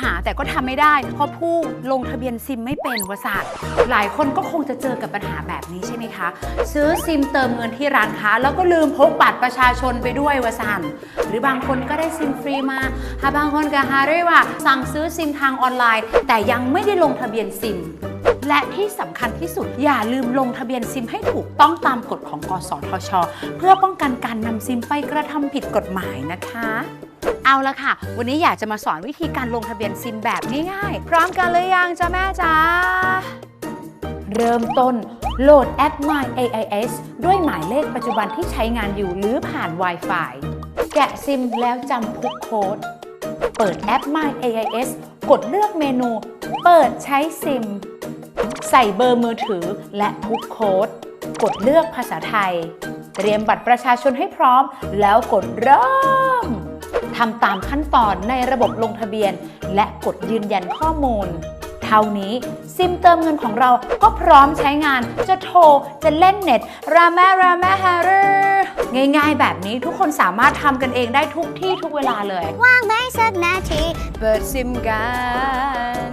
หาแต่ก็ทำไม่ได้ เพราะผู้ลงทะเบียนซิมไม่เป็นวสัตว์หลายคนก็คงจะเจอกับปัญหาแบบนี้ใช่ไหมคะ ซื้อซิมเติมเงินที่ร้านค้า แล้วก็ลืมพกบัตรประชาชนไปด้วยวสันหรือบางคนก็ได้ซิมฟรีมาหาบางคนก็หาด้วยว่า สั่งซื้อซิมทางออนไลน์ แต่ยังไม่ได้ลงทะเบียนซิม และที่สำคัญที่สุดอย่าลืมลงทะเบียนซิมให้ถูกต้องตามกฎของกสทช เพื่อป้องกันการนำซิมไปกระทำผิดกฎหมายนะคะ เอาละค่ะ วันนี้อยากจะมาสอนวิธีการลงทะเบียนซิมแบบง่ายๆ พร้อมกันเลยยังจ้าแม่จ้าเริ่มต้นโหลดแอป My AIS ด้วยหมายเลขปัจจุบันที่ใช้งานอยู่หรือผ่าน Wi-Fi แกะซิมแล้วจำพุกโค้ด เปิดแอป My AIS กดเลือกเมนู เปิดใช้ซิม ใส่เบอร์มือถือและพุกโค้ด กดเลือกภาษาไทย เตรียมบัตรประชาชนให้พร้อม แล้วกดเริ่ม ทำตามขั้นตอนในระบบลงทะเบียน และกดยืนยันข้อมูล เท่านี้ซิมเติมเงินของเราก็พร้อมใช้งานจะโทร จะเล่นเน็ต ราม่ราม่ฮาร์ง่ายๆ แบบนี้ทุกคนสามารถทำกันเองได้ทุกที่ทุกเวลาเลย ว่างไหมสักนาที เปิดซิมกัน